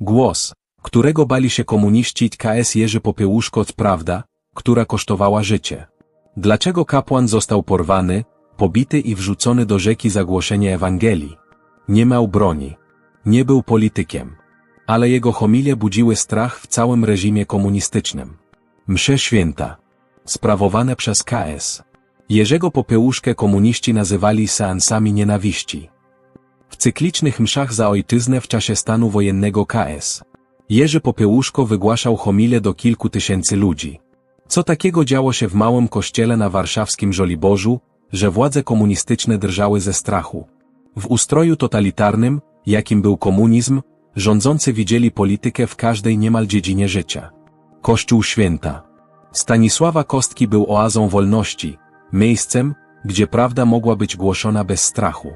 Głos, którego bali się komuniści KS Jerzy Popiełuszko, prawda, która kosztowała życie. Dlaczego kapłan został porwany, pobity i wrzucony do rzeki za głoszenie Ewangelii? Nie miał broni. Nie był politykiem. Ale jego homilie budziły strach w całym reżimie komunistycznym. Msze święta. Sprawowane przez KS. Jerzego Popiełuszkę komuniści nazywali seansami nienawiści. W cyklicznych mszach za ojczyznę w czasie stanu wojennego KS. Jerzy Popiełuszko wygłaszał homile do kilku tysięcy ludzi. Co takiego działo się w małym kościele na warszawskim Żoliborzu, że władze komunistyczne drżały ze strachu. W ustroju totalitarnym, jakim był komunizm, rządzący widzieli politykę w każdej niemal dziedzinie życia. Kościół Święta. Stanisława Kostki był oazą wolności, miejscem, gdzie prawda mogła być głoszona bez strachu.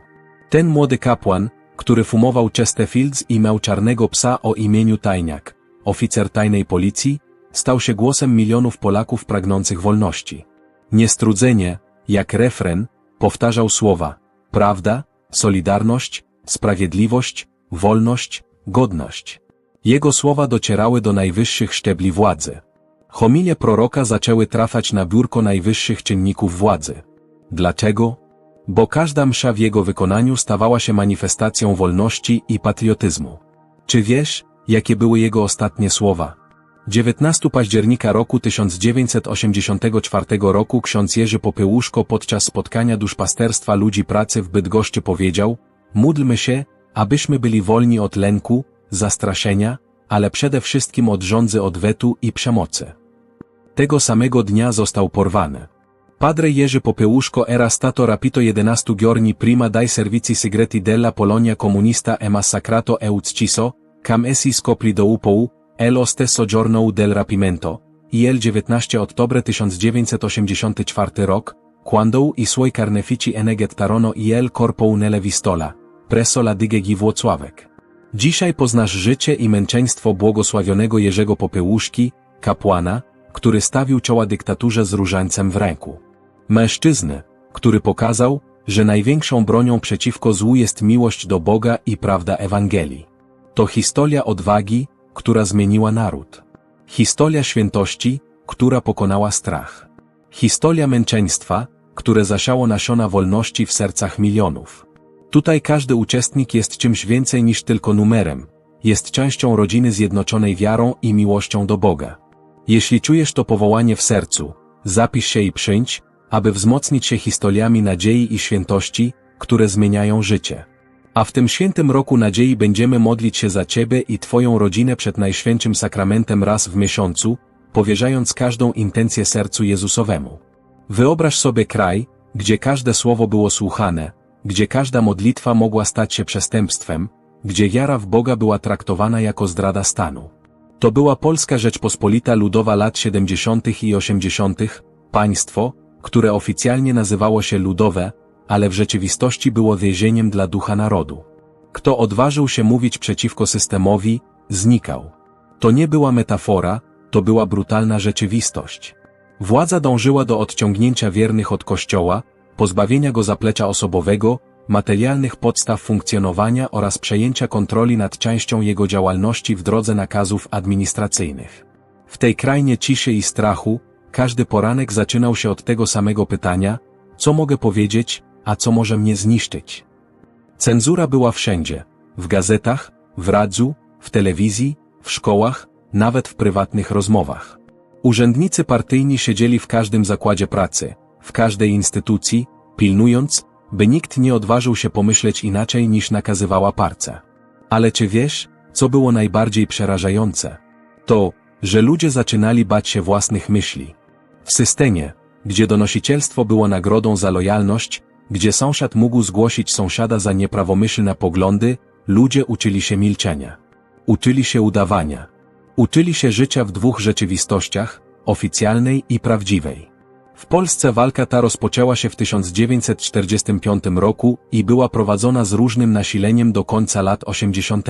Ten młody kapłan, który fumował Chesterfields i miał czarnego psa o imieniu Tajniak, oficer tajnej policji, stał się głosem milionów Polaków pragnących wolności. Niestrudzenie, jak refren, powtarzał słowa prawda, solidarność, sprawiedliwość, wolność, godność. Jego słowa docierały do najwyższych szczebli władzy. Homilie proroka zaczęły trafiać na biurko najwyższych czynników władzy. Dlaczego? Bo każda msza w jego wykonaniu stawała się manifestacją wolności i patriotyzmu. Czy wiesz, jakie były jego ostatnie słowa? 19 października roku 1984 roku ksiądz Jerzy Popiełuszko podczas spotkania duszpasterstwa ludzi pracy w Bydgoszczy powiedział Módlmy się, abyśmy byli wolni od lęku, zastraszenia, ale przede wszystkim od rządzy odwetu i przemocy. Tego samego dnia został porwany. Padre Jerzy Popiełuszko era stato rapito 11 giorni prima dai servizi segreti della Polonia comunista e massacrato e ucciso, cam essi scopli do upou, e lo stesso giorno del rapimento, il 19 ottobre 1984 rok, quando i suoi carnefici enegettarono il corpo nelle vistola, presso la digegi Włocławek. Dzisiaj poznasz życie i męczeństwo błogosławionego Jerzego Popiełuszki, kapłana, który stawił czoła dyktaturze z różańcem w ręku. Mężczyzny, który pokazał, że największą bronią przeciwko złu jest miłość do Boga i prawda Ewangelii. To historia odwagi, która zmieniła naród. Historia świętości, która pokonała strach. Historia męczeństwa, które zasiało nasiona wolności w sercach milionów. Tutaj każdy uczestnik jest czymś więcej niż tylko numerem, jest częścią rodziny zjednoczonej wiarą i miłością do Boga. Jeśli czujesz to powołanie w sercu, zapisz się i przyjdź, aby wzmocnić się historiami nadziei i świętości, które zmieniają życie. A w tym świętym roku nadziei będziemy modlić się za Ciebie i Twoją rodzinę przed Najświętszym Sakramentem raz w miesiącu, powierzając każdą intencję sercu Jezusowemu. Wyobraź sobie kraj, gdzie każde słowo było słuchane, gdzie każda modlitwa mogła stać się przestępstwem, gdzie wiara w Boga była traktowana jako zdrada stanu. To była Polska Rzeczpospolita Ludowa lat 70. i 80., państwo, które oficjalnie nazywało się Ludowe, ale w rzeczywistości było więzieniem dla ducha narodu. Kto odważył się mówić przeciwko systemowi, znikał. To nie była metafora, to była brutalna rzeczywistość. Władza dążyła do odciągnięcia wiernych od Kościoła, pozbawienia go zaplecza osobowego, materialnych podstaw funkcjonowania oraz przejęcia kontroli nad częścią jego działalności w drodze nakazów administracyjnych. W tej krainie ciszy i strachu, każdy poranek zaczynał się od tego samego pytania, co mogę powiedzieć, a co może mnie zniszczyć. Cenzura była wszędzie, w gazetach, w radiu, w telewizji, w szkołach, nawet w prywatnych rozmowach. Urzędnicy partyjni siedzieli w każdym zakładzie pracy, w każdej instytucji, pilnując, by nikt nie odważył się pomyśleć inaczej niż nakazywała parca. Ale czy wiesz, co było najbardziej przerażające? To, że ludzie zaczynali bać się własnych myśli. W systemie, gdzie donosicielstwo było nagrodą za lojalność, gdzie sąsiad mógł zgłosić sąsiada za nieprawomyślne poglądy, ludzie uczyli się milczenia. Uczyli się udawania. Uczyli się życia w dwóch rzeczywistościach, oficjalnej i prawdziwej. W Polsce walka ta rozpoczęła się w 1945 roku i była prowadzona z różnym nasileniem do końca lat 80.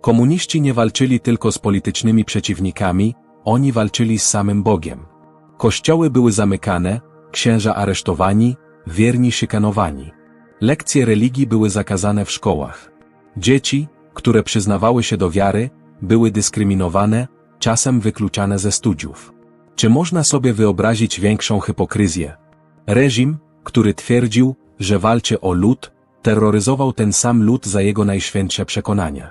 Komuniści nie walczyli tylko z politycznymi przeciwnikami, oni walczyli z samym Bogiem. Kościoły były zamykane, księża aresztowani, wierni szykanowani. Lekcje religii były zakazane w szkołach. Dzieci, które przyznawały się do wiary, były dyskryminowane, czasem wykluczane ze studiów. Czy można sobie wyobrazić większą hipokryzję? Reżim, który twierdził, że walczy o lud, terroryzował ten sam lud za jego najświętsze przekonania.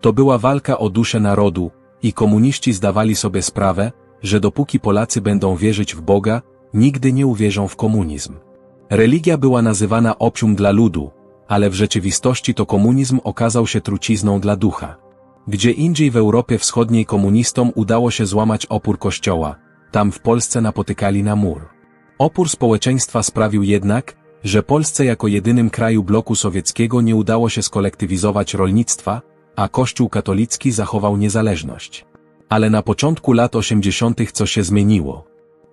To była walka o duszę narodu, i komuniści zdawali sobie sprawę, że dopóki Polacy będą wierzyć w Boga, nigdy nie uwierzą w komunizm. Religia była nazywana opium dla ludu, ale w rzeczywistości to komunizm okazał się trucizną dla ducha. Gdzie indziej w Europie Wschodniej komunistom udało się złamać opór kościoła, tam w Polsce napotykali na mur. Opór społeczeństwa sprawił jednak, że Polsce jako jedynym kraju bloku sowieckiego nie udało się skolektywizować rolnictwa, a Kościół katolicki zachował niezależność. Ale na początku lat 80. co się zmieniło.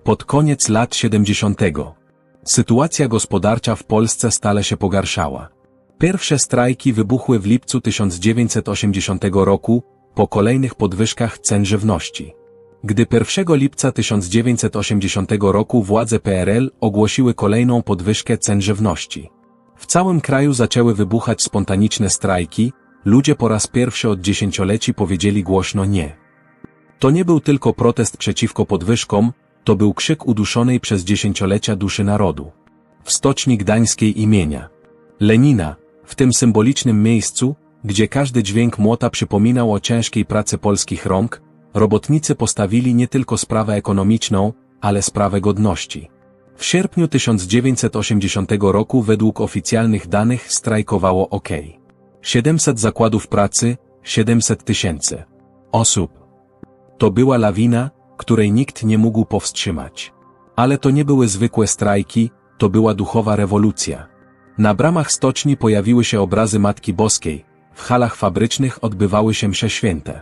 Pod koniec lat 70. Sytuacja gospodarcza w Polsce stale się pogarszała. Pierwsze strajki wybuchły w lipcu 1980 roku, po kolejnych podwyżkach cen żywności. Gdy 1 lipca 1980 roku władze PRL ogłosiły kolejną podwyżkę cen żywności. W całym kraju zaczęły wybuchać spontaniczne strajki, ludzie po raz pierwszy od dziesięcioleci powiedzieli głośno nie. To nie był tylko protest przeciwko podwyżkom, to był krzyk uduszonej przez dziesięciolecia duszy narodu. W stoczni gdańskiej imienia Lenina, w tym symbolicznym miejscu, gdzie każdy dźwięk młota przypominał o ciężkiej pracy polskich rąk, robotnicy postawili nie tylko sprawę ekonomiczną, ale sprawę godności. W sierpniu 1980 roku według oficjalnych danych strajkowało OK. 700 zakładów pracy, 700 tysięcy osób. To była lawina, której nikt nie mógł powstrzymać. Ale to nie były zwykłe strajki, to była duchowa rewolucja. Na bramach stoczni pojawiły się obrazy Matki Boskiej, w halach fabrycznych odbywały się msze święte.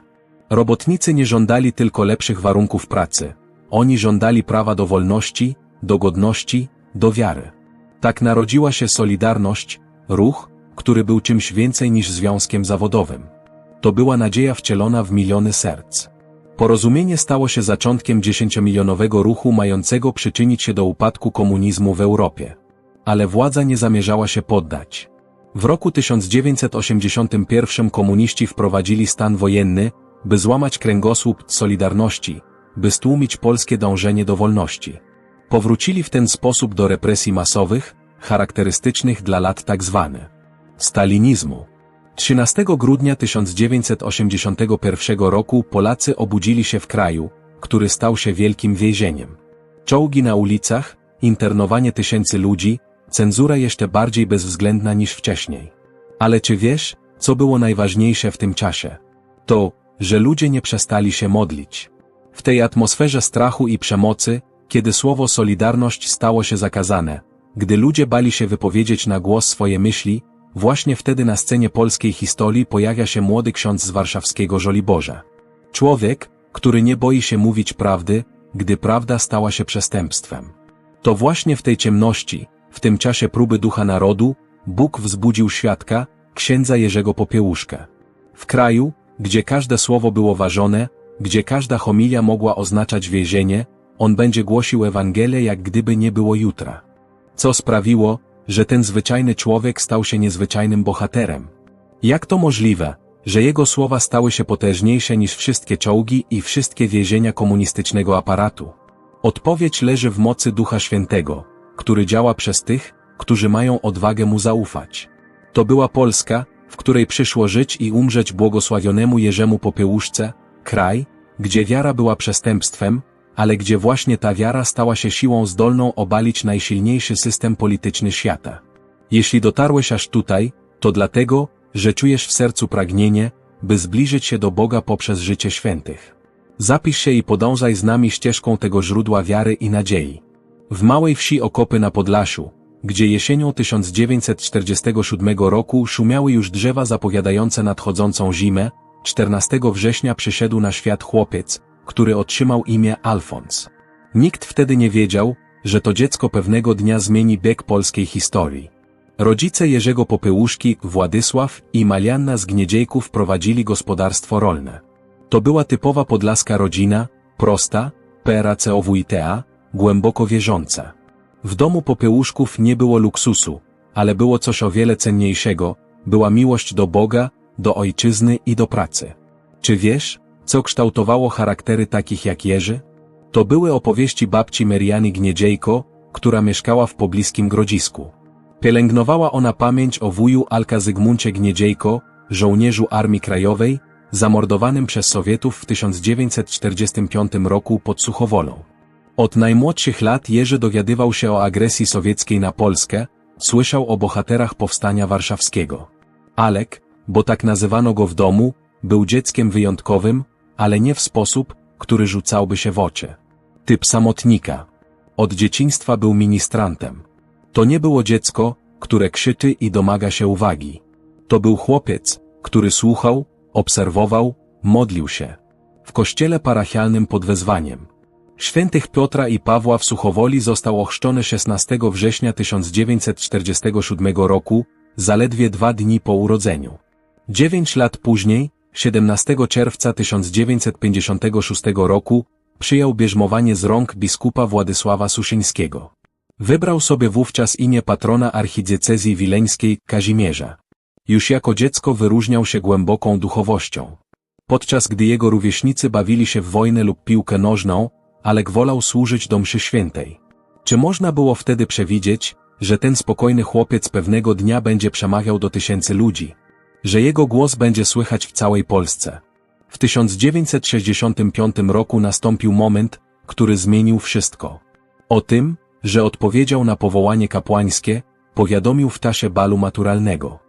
Robotnicy nie żądali tylko lepszych warunków pracy. Oni żądali prawa do wolności, do godności, do wiary. Tak narodziła się Solidarność, ruch, który był czymś więcej niż związkiem zawodowym. To była nadzieja wcielona w miliony serc. Porozumienie stało się zaczątkiem dziesięciomilionowego ruchu mającego przyczynić się do upadku komunizmu w Europie. Ale władza nie zamierzała się poddać. W roku 1981 komuniści wprowadzili stan wojenny, by złamać kręgosłup Solidarności, by stłumić polskie dążenie do wolności. Powrócili w ten sposób do represji masowych, charakterystycznych dla lat tzw. Tak stalinizmu. 13 grudnia 1981 roku Polacy obudzili się w kraju, który stał się wielkim więzieniem. Czołgi na ulicach, internowanie tysięcy ludzi, cenzura jeszcze bardziej bezwzględna niż wcześniej. Ale czy wiesz, co było najważniejsze w tym czasie? To, że ludzie nie przestali się modlić. W tej atmosferze strachu i przemocy, kiedy słowo Solidarność stało się zakazane, gdy ludzie bali się wypowiedzieć na głos swoje myśli, właśnie wtedy na scenie polskiej historii pojawia się młody ksiądz z warszawskiego Żoliborza. Człowiek, który nie boi się mówić prawdy, gdy prawda stała się przestępstwem. To właśnie w tej ciemności, w tym czasie próby ducha narodu, Bóg wzbudził świadka, księdza Jerzego Popiełuszka. W kraju, gdzie każde słowo było ważone, gdzie każda homilia mogła oznaczać więzienie, on będzie głosił Ewangelię jak gdyby nie było jutra. Co sprawiło, że ten zwyczajny człowiek stał się niezwyczajnym bohaterem? Jak to możliwe, że jego słowa stały się potężniejsze niż wszystkie czołgi i wszystkie więzienia komunistycznego aparatu? Odpowiedź leży w mocy Ducha Świętego, który działa przez tych, którzy mają odwagę mu zaufać. To była Polska, w której przyszło żyć i umrzeć błogosławionemu Jerzemu Popiełuszce, kraj, gdzie wiara była przestępstwem, ale gdzie właśnie ta wiara stała się siłą zdolną obalić najsilniejszy system polityczny świata. Jeśli dotarłeś aż tutaj, to dlatego, że czujesz w sercu pragnienie, by zbliżyć się do Boga poprzez życie świętych. Zapisz się i podążaj z nami ścieżką tego źródła wiary i nadziei. W małej wsi Okopy na Podlasiu, gdzie jesienią 1947 roku szumiały już drzewa zapowiadające nadchodzącą zimę, 14 września przyszedł na świat chłopiec, który otrzymał imię Alfons. Nikt wtedy nie wiedział, że to dziecko pewnego dnia zmieni bieg polskiej historii. Rodzice Jerzego Popyłuszki, Władysław i Malianna z Gniedziejków prowadzili gospodarstwo rolne. To była typowa podlaska rodzina, prosta, PRACOWITA, głęboko wierząca. W domu Popyłuszków nie było luksusu, ale było coś o wiele cenniejszego, była miłość do Boga, do ojczyzny i do pracy. Czy wiesz, co kształtowało charaktery takich jak Jerzy? To były opowieści babci Meriany Gniedziejko, która mieszkała w pobliskim Grodzisku. Pielęgnowała ona pamięć o wuju Alka Zygmuncie Gniedziejko, żołnierzu Armii Krajowej, zamordowanym przez Sowietów w 1945 roku pod Suchowolą. Od najmłodszych lat Jerzy dowiadywał się o agresji sowieckiej na Polskę, słyszał o bohaterach powstania warszawskiego. Alek, bo tak nazywano go w domu, był dzieckiem wyjątkowym, ale nie w sposób, który rzucałby się w oczy. Typ samotnika. Od dzieciństwa był ministrantem. To nie było dziecko, które krzyczy i domaga się uwagi. To był chłopiec, który słuchał, obserwował, modlił się. W kościele parachialnym pod wezwaniem. Świętych Piotra i Pawła w Suchowoli został ochrzczony 16 września 1947 roku, zaledwie dwa dni po urodzeniu. Dziewięć lat później, 17 czerwca 1956 roku, przyjął bierzmowanie z rąk biskupa Władysława Suszyńskiego. Wybrał sobie wówczas imię patrona archidiecezji wileńskiej Kazimierza. Już jako dziecko wyróżniał się głęboką duchowością. Podczas gdy jego rówieśnicy bawili się w wojnę lub piłkę nożną, Alek wolał służyć do mszy świętej. Czy można było wtedy przewidzieć, że ten spokojny chłopiec pewnego dnia będzie przemawiał do tysięcy ludzi? Że jego głos będzie słychać w całej Polsce? W 1965 roku nastąpił moment, który zmienił wszystko. O tym, że odpowiedział na powołanie kapłańskie, powiadomił w czasie balu maturalnego.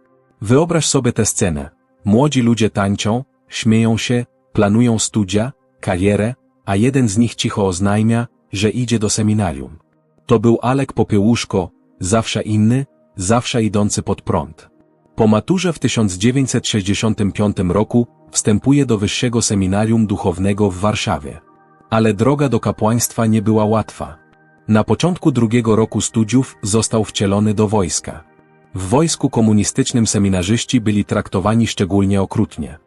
Wyobraź sobie tę scenę. Młodzi ludzie tańczą, śmieją się, planują studia, karierę, a jeden z nich cicho oznajmia, że idzie do seminarium. To był Alek Popiełuszko, zawsze inny, zawsze idący pod prąd. Po maturze w 1965 roku wstępuje do Wyższego Seminarium Duchownego w Warszawie. Ale droga do kapłaństwa nie była łatwa. Na początku drugiego roku studiów został wcielony do wojska. W wojsku komunistycznym seminarzyści byli traktowani szczególnie okrutnie.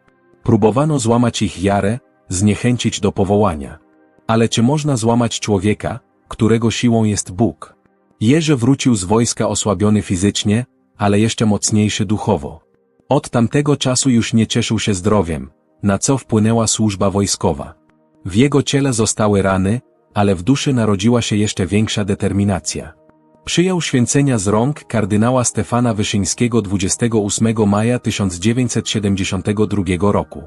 Próbowano złamać ich jarę, zniechęcić do powołania. Ale czy można złamać człowieka, którego siłą jest Bóg? Jerzy wrócił z wojska osłabiony fizycznie, ale jeszcze mocniejszy duchowo. Od tamtego czasu już nie cieszył się zdrowiem, na co wpłynęła służba wojskowa. W jego ciele zostały rany, ale w duszy narodziła się jeszcze większa determinacja. Przyjął święcenia z rąk kardynała Stefana Wyszyńskiego 28 maja 1972 roku.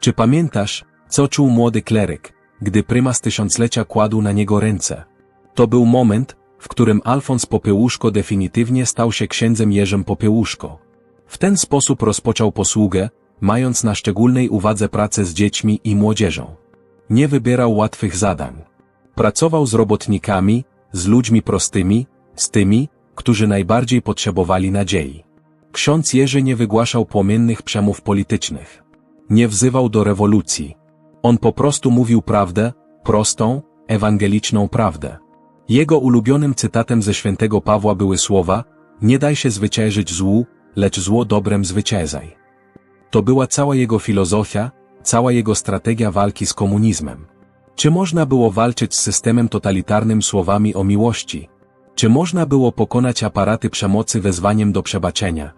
Czy pamiętasz, co czuł młody kleryk, gdy prymas tysiąclecia kładł na niego ręce? To był moment, w którym Alfons Popiełuszko definitywnie stał się księdzem Jerzym Popiełuszko. W ten sposób rozpoczął posługę, mając na szczególnej uwadze pracę z dziećmi i młodzieżą. Nie wybierał łatwych zadań. Pracował z robotnikami, z ludźmi prostymi, z tymi, którzy najbardziej potrzebowali nadziei. Ksiądz Jerzy nie wygłaszał płomiennych przemów politycznych. Nie wzywał do rewolucji. On po prostu mówił prawdę, prostą, ewangeliczną prawdę. Jego ulubionym cytatem ze świętego Pawła były słowa, nie daj się zwyciężyć złu, lecz zło dobrem zwyciężaj. To była cała jego filozofia, cała jego strategia walki z komunizmem. Czy można było walczyć z systemem totalitarnym słowami o miłości? Czy można było pokonać aparaty przemocy wezwaniem do przebaczenia?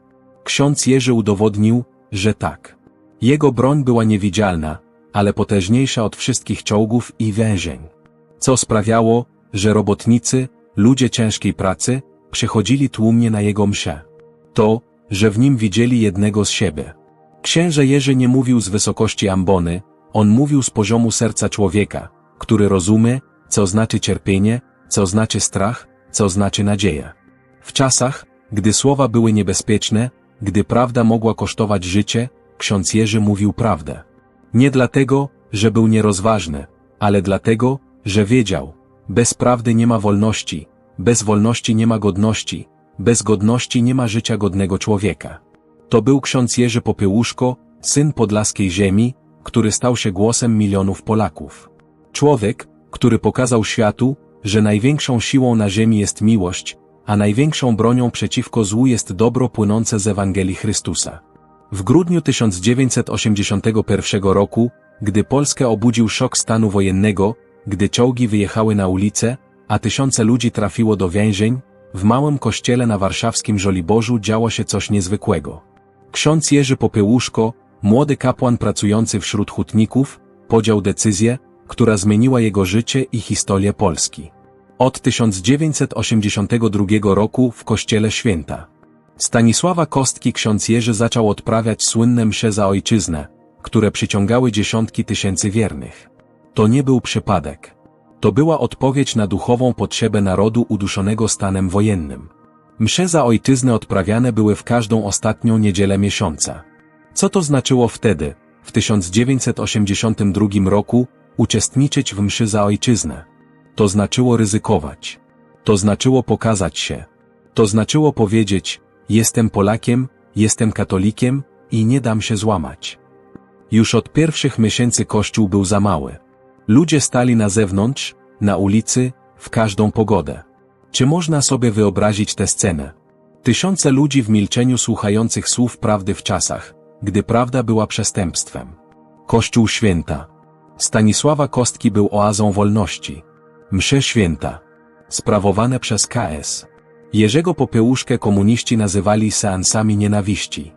Ksiądz Jerzy udowodnił, że tak. Jego broń była niewidzialna, ale potężniejsza od wszystkich czołgów i więzień. Co sprawiało, że robotnicy, ludzie ciężkiej pracy, przychodzili tłumnie na jego msze. To, że w nim widzieli jednego z siebie. Księże Jerzy nie mówił z wysokości ambony, on mówił z poziomu serca człowieka, który rozumie, co znaczy cierpienie, co znaczy strach, co znaczy nadzieja. W czasach, gdy słowa były niebezpieczne, gdy prawda mogła kosztować życie, ksiądz Jerzy mówił prawdę. Nie dlatego, że był nierozważny, ale dlatego, że wiedział, bez prawdy nie ma wolności, bez wolności nie ma godności, bez godności nie ma życia godnego człowieka. To był ksiądz Jerzy Popiełuszko, syn podlaskiej ziemi, który stał się głosem milionów Polaków. Człowiek, który pokazał światu, że największą siłą na ziemi jest miłość, a największą bronią przeciwko złu jest dobro płynące z Ewangelii Chrystusa. W grudniu 1981 roku, gdy Polskę obudził szok stanu wojennego, gdy czołgi wyjechały na ulice, a tysiące ludzi trafiło do więzień, w małym kościele na warszawskim Żoliborzu działo się coś niezwykłego. Ksiądz Jerzy Popiełuszko, Młody kapłan pracujący wśród hutników podjął decyzję, która zmieniła jego życie i historię Polski. Od 1982 roku w kościele święta. Stanisława Kostki ksiądz Jerzy zaczął odprawiać słynne msze za ojczyznę, które przyciągały dziesiątki tysięcy wiernych. To nie był przypadek. To była odpowiedź na duchową potrzebę narodu uduszonego stanem wojennym. Msze za ojczyznę odprawiane były w każdą ostatnią niedzielę miesiąca. Co to znaczyło wtedy, w 1982 roku, uczestniczyć w mszy za ojczyznę? To znaczyło ryzykować. To znaczyło pokazać się. To znaczyło powiedzieć, jestem Polakiem, jestem katolikiem i nie dam się złamać. Już od pierwszych miesięcy kościół był za mały. Ludzie stali na zewnątrz, na ulicy, w każdą pogodę. Czy można sobie wyobrazić tę scenę? Tysiące ludzi w milczeniu słuchających słów prawdy w czasach, gdy prawda była przestępstwem. Kościół święta. Stanisława Kostki był oazą wolności. Msze święta. Sprawowane przez KS. Jerzego Popiełuszkę komuniści nazywali seansami nienawiści.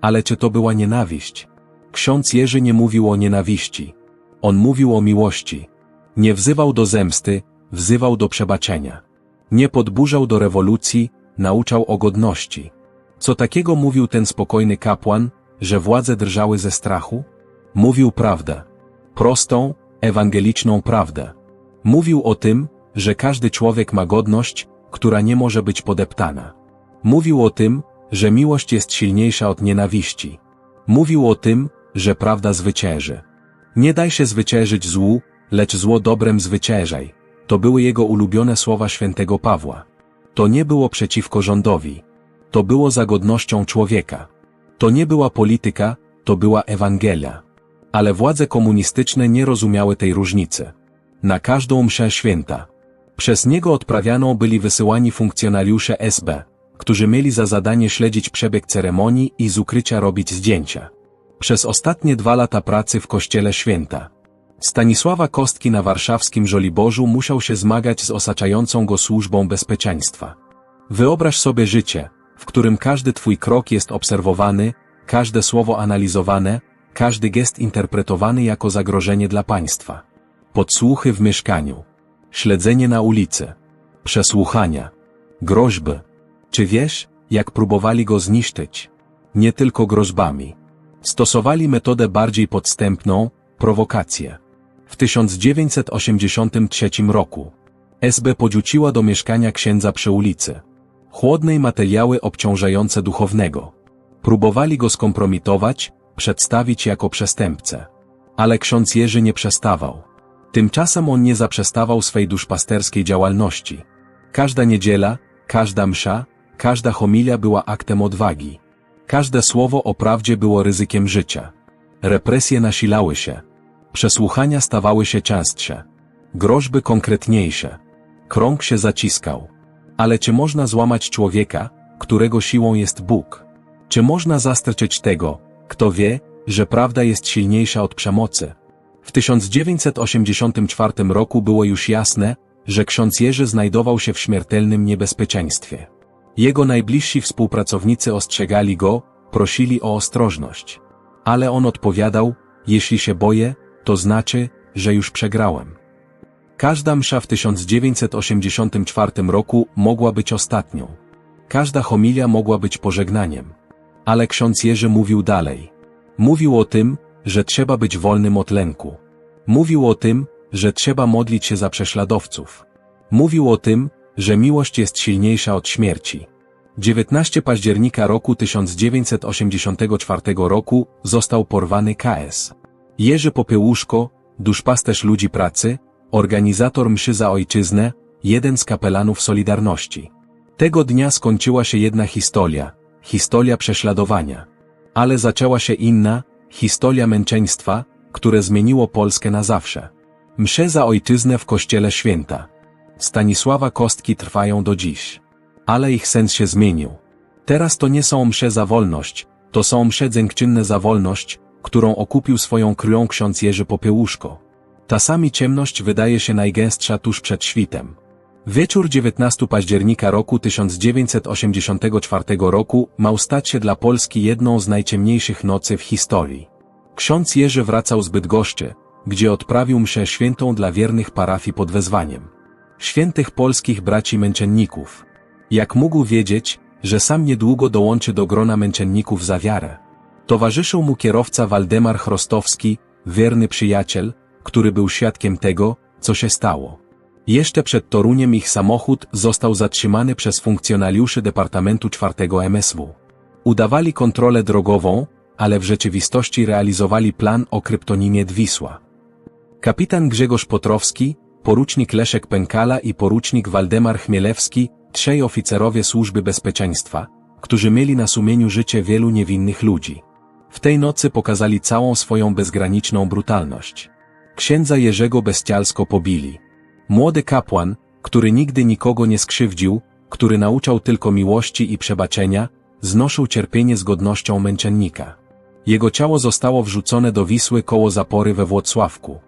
Ale czy to była nienawiść? Ksiądz Jerzy nie mówił o nienawiści. On mówił o miłości. Nie wzywał do zemsty, wzywał do przebaczenia. Nie podburzał do rewolucji, nauczał o godności. Co takiego mówił ten spokojny kapłan, że władze drżały ze strachu? Mówił prawdę. Prostą, ewangeliczną prawdę. Mówił o tym, że każdy człowiek ma godność, która nie może być podeptana. Mówił o tym, że miłość jest silniejsza od nienawiści. Mówił o tym, że prawda zwycięży. Nie daj się zwyciężyć złu, lecz zło dobrem zwyciężaj. To były jego ulubione słowa świętego Pawła. To nie było przeciwko rządowi. To było za godnością człowieka. To nie była polityka, to była Ewangelia. Ale władze komunistyczne nie rozumiały tej różnicy. Na każdą mszę święta. Przez niego odprawianą byli wysyłani funkcjonariusze SB, którzy mieli za zadanie śledzić przebieg ceremonii i z ukrycia robić zdjęcia. Przez ostatnie dwa lata pracy w Kościele Święta. Stanisława Kostki na warszawskim Żoliborzu musiał się zmagać z osaczającą go służbą bezpieczeństwa. Wyobraź sobie życie, w którym każdy twój krok jest obserwowany, każde słowo analizowane, każdy gest interpretowany jako zagrożenie dla państwa. Podsłuchy w mieszkaniu. Śledzenie na ulicy. Przesłuchania. Groźby. Czy wiesz, jak próbowali go zniszczyć? Nie tylko groźbami. Stosowali metodę bardziej podstępną, prowokację. W 1983 roku SB podrzuciła do mieszkania księdza przy ulicy. Chłodnej materiały obciążające duchownego. Próbowali go skompromitować, przedstawić jako przestępcę. Ale ksiądz Jerzy nie przestawał. Tymczasem on nie zaprzestawał swej duszpasterskiej działalności. Każda niedziela, każda msza, każda homilia była aktem odwagi. Każde słowo o prawdzie było ryzykiem życia. Represje nasilały się. Przesłuchania stawały się częstsze. Groźby konkretniejsze. Krąg się zaciskał. Ale czy można złamać człowieka, którego siłą jest Bóg? Czy można zastrczyć tego, kto wie, że prawda jest silniejsza od przemocy? W 1984 roku było już jasne, że ksiądz Jerzy znajdował się w śmiertelnym niebezpieczeństwie. Jego najbliżsi współpracownicy ostrzegali go, prosili o ostrożność. Ale on odpowiadał, jeśli się boję, to znaczy, że już przegrałem. Każda msza w 1984 roku mogła być ostatnią. Każda homilia mogła być pożegnaniem. Ale ksiądz Jerzy mówił dalej. Mówił o tym, że trzeba być wolnym od lęku. Mówił o tym, że trzeba modlić się za prześladowców. Mówił o tym, że miłość jest silniejsza od śmierci. 19 października roku 1984 roku został porwany KS. Jerzy Popiełuszko, duszpasterz ludzi pracy, organizator mszy za ojczyznę, jeden z kapelanów Solidarności. Tego dnia skończyła się jedna historia, historia prześladowania. Ale zaczęła się inna, historia męczeństwa, które zmieniło Polskę na zawsze. Msze za ojczyznę w Kościele Święta. Stanisława Kostki trwają do dziś. Ale ich sens się zmienił. Teraz to nie są msze za wolność, to są msze dziękczynne za wolność, którą okupił swoją krwią ksiądz Jerzy Popiełuszko. Ta sami ciemność wydaje się najgęstsza tuż przed świtem. Wieczór 19 października roku 1984 roku miał stać się dla Polski jedną z najciemniejszych nocy w historii. Ksiądz Jerzy wracał z Bydgoszczy, gdzie odprawił mszę świętą dla wiernych parafii pod wezwaniem. Świętych polskich braci męczenników. Jak mógł wiedzieć, że sam niedługo dołączy do grona męczenników za wiarę. Towarzyszył mu kierowca Waldemar Chrostowski, wierny przyjaciel, który był świadkiem tego, co się stało. Jeszcze przed Toruniem ich samochód został zatrzymany przez funkcjonariuszy Departamentu czwartego MSW. Udawali kontrolę drogową, ale w rzeczywistości realizowali plan o kryptonimie Dwisła. Kapitan Grzegorz Potrowski, porucznik Leszek Pękala i porucznik Waldemar Chmielewski, trzej oficerowie służby bezpieczeństwa, którzy mieli na sumieniu życie wielu niewinnych ludzi. W tej nocy pokazali całą swoją bezgraniczną brutalność. Księdza Jerzego bestialsko pobili. Młody kapłan, który nigdy nikogo nie skrzywdził, który nauczał tylko miłości i przebaczenia, znoszył cierpienie z godnością męczennika. Jego ciało zostało wrzucone do Wisły koło zapory we Włocławku.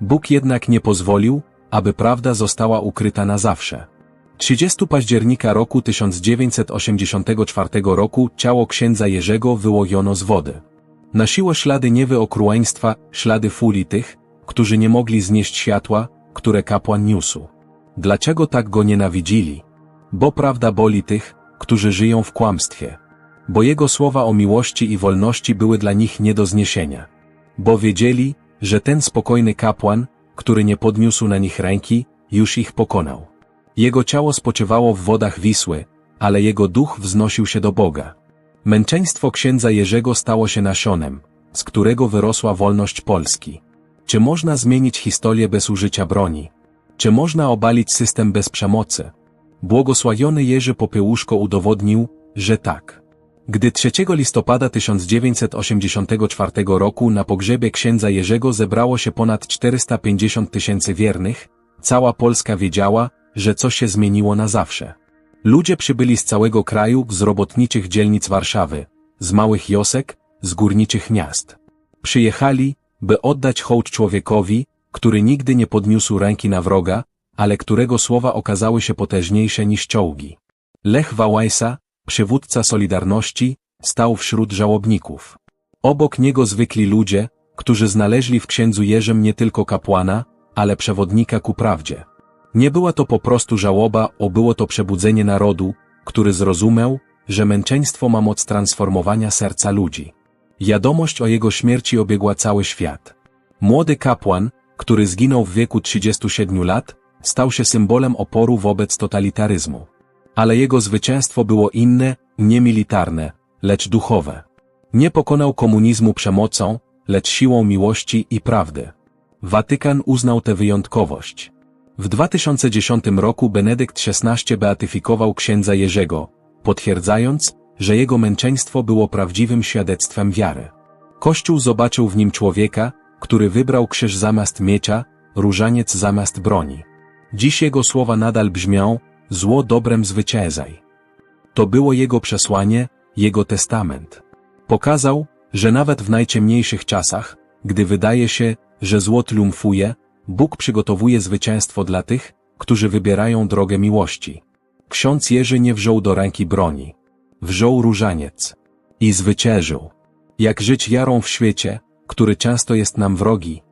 Bóg jednak nie pozwolił, aby prawda została ukryta na zawsze. 30 października roku 1984 roku ciało księdza Jerzego wyłowiono z wody. Na siłę ślady niewyokrueństwa, ślady furii tych, którzy nie mogli znieść światła, które kapłan niósł. Dlaczego tak go nienawidzili? Bo prawda boli tych, którzy żyją w kłamstwie. Bo jego słowa o miłości i wolności były dla nich nie do zniesienia. Bo wiedzieli, że ten spokojny kapłan, który nie podniósł na nich ręki, już ich pokonał. Jego ciało spoczywało w wodach Wisły, ale jego duch wznosił się do Boga. Męczeństwo księdza Jerzego stało się nasionem, z którego wyrosła wolność Polski. Czy można zmienić historię bez użycia broni? Czy można obalić system bez przemocy? Błogosławiony Jerzy Popiełuszko udowodnił, że tak. Gdy 3 listopada 1984 roku na pogrzebie księdza Jerzego zebrało się ponad 450 tysięcy wiernych, cała Polska wiedziała, że coś się zmieniło na zawsze. Ludzie przybyli z całego kraju, z robotniczych dzielnic Warszawy, z małych wiosek, z górniczych miast. Przyjechali, by oddać hołd człowiekowi, który nigdy nie podniósł ręki na wroga, ale którego słowa okazały się potężniejsze niż czołgi. Lech Wałęsa, przywódca Solidarności, stał wśród żałobników. Obok niego zwykli ludzie, którzy znaleźli w księdzu Jerzym nie tylko kapłana, ale przewodnika ku prawdzie. Nie była to po prostu żałoba, o było to przebudzenie narodu, który zrozumiał, że męczeństwo ma moc transformowania serca ludzi. Wiadomość o jego śmierci obiegła cały świat. Młody kapłan, który zginął w wieku 37 lat, stał się symbolem oporu wobec totalitaryzmu. Ale jego zwycięstwo było inne, nie militarne, lecz duchowe. Nie pokonał komunizmu przemocą, lecz siłą miłości i prawdy. Watykan uznał tę wyjątkowość. W 2010 roku Benedykt XVI beatyfikował księdza Jerzego, potwierdzając, że jego męczeństwo było prawdziwym świadectwem wiary. Kościół zobaczył w nim człowieka, który wybrał krzyż zamiast miecza, różaniec zamiast broni. Dziś jego słowa nadal brzmią, zło dobrem zwycięzaj. To było jego przesłanie, jego testament. Pokazał, że nawet w najciemniejszych czasach, gdy wydaje się, że zło triumfuje, Bóg przygotowuje zwycięstwo dla tych, którzy wybierają drogę miłości. Ksiądz Jerzy nie wziął do ręki broni. Wziął różaniec. I zwyciężył. Jak żyć jarą w świecie, który często jest nam wrogi.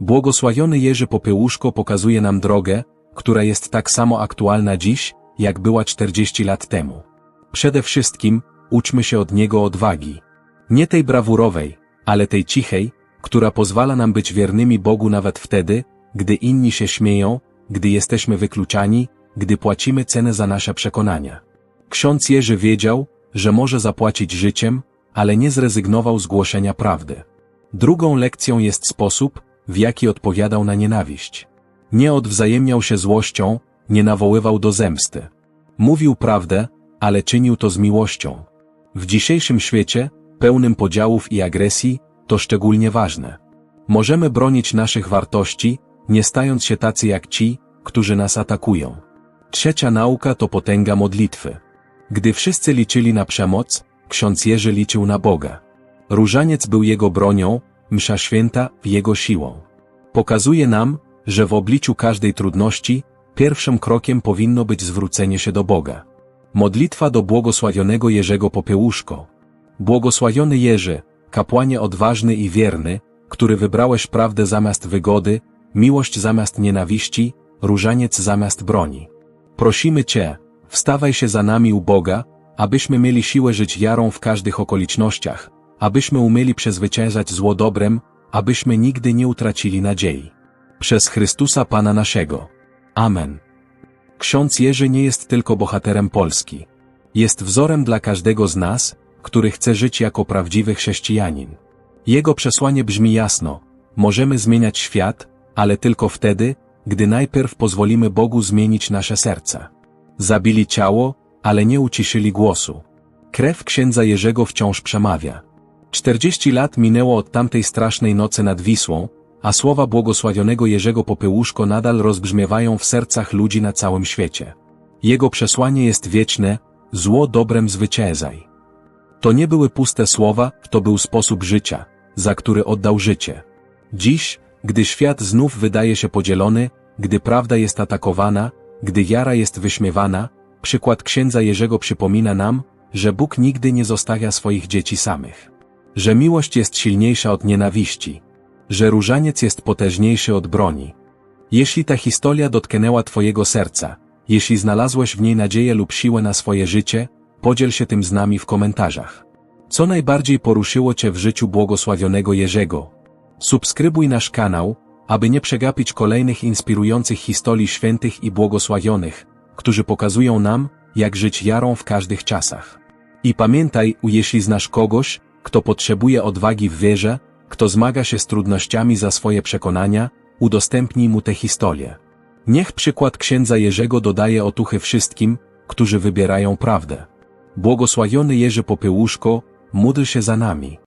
Błogosławiony Jerzy Popiełuszko pokazuje nam drogę, która jest tak samo aktualna dziś, jak była 40 lat temu. Przede wszystkim, uczmy się od niego odwagi. Nie tej brawurowej, ale tej cichej, która pozwala nam być wiernymi Bogu nawet wtedy, gdy inni się śmieją, gdy jesteśmy wykluczani, gdy płacimy cenę za nasze przekonania. Ksiądz Jerzy wiedział, że może zapłacić życiem, ale nie zrezygnował z głoszenia prawdy. Drugą lekcją jest sposób, w jaki odpowiadał na nienawiść. Nie odwzajemniał się złością, nie nawoływał do zemsty. Mówił prawdę, ale czynił to z miłością. W dzisiejszym świecie, pełnym podziałów i agresji, to szczególnie ważne. Możemy bronić naszych wartości, nie stając się tacy jak ci, którzy nas atakują. Trzecia nauka to potęga modlitwy. Gdy wszyscy liczyli na przemoc, ksiądz Jerzy liczył na Boga. Różaniec był jego bronią, msza święta jego siłą. Pokazuje nam, że w obliczu każdej trudności, pierwszym krokiem powinno być zwrócenie się do Boga. Modlitwa do błogosławionego Jerzego Popiełuszko. Błogosławiony Jerzy, kapłanie odważny i wierny, który wybrałeś prawdę zamiast wygody, miłość zamiast nienawiści, różaniec zamiast broni. Prosimy Cię, wstawaj się za nami u Boga, abyśmy mieli siłę żyć jarą w każdych okolicznościach, abyśmy umieli przezwyciężać zło dobrem, abyśmy nigdy nie utracili nadziei. Przez Chrystusa Pana naszego. Amen. Ksiądz Jerzy nie jest tylko bohaterem Polski. Jest wzorem dla każdego z nas, który chce żyć jako prawdziwy chrześcijanin. Jego przesłanie brzmi jasno: możemy zmieniać świat, ale tylko wtedy, gdy najpierw pozwolimy Bogu zmienić nasze serca. Zabili ciało, ale nie uciszyli głosu. Krew księdza Jerzego wciąż przemawia. 40 lat minęło od tamtej strasznej nocy nad Wisłą, a słowa błogosławionego Jerzego Popyłuszko nadal rozbrzmiewają w sercach ludzi na całym świecie. Jego przesłanie jest wieczne, zło dobrem zwyciężaj. To nie były puste słowa, to był sposób życia, za który oddał życie. Dziś, gdy świat znów wydaje się podzielony, gdy prawda jest atakowana, gdy jara jest wyśmiewana, przykład księdza Jerzego przypomina nam, że Bóg nigdy nie zostawia swoich dzieci samych. Że miłość jest silniejsza od nienawiści. Że różaniec jest potężniejszy od broni. Jeśli ta historia dotknęła Twojego serca, jeśli znalazłeś w niej nadzieję lub siłę na swoje życie, podziel się tym z nami w komentarzach. Co najbardziej poruszyło Cię w życiu błogosławionego Jerzego? Subskrybuj nasz kanał, aby nie przegapić kolejnych inspirujących historii świętych i błogosławionych, którzy pokazują nam, jak żyć jarą w każdych czasach. I pamiętaj, jeśli znasz kogoś, kto potrzebuje odwagi w wierze, kto zmaga się z trudnościami za swoje przekonania, udostępnij mu tę historię. Niech przykład księdza Jerzego dodaje otuchy wszystkim, którzy wybierają prawdę. Błogosławiony Jerzy Popiełuszko, módl się za nami.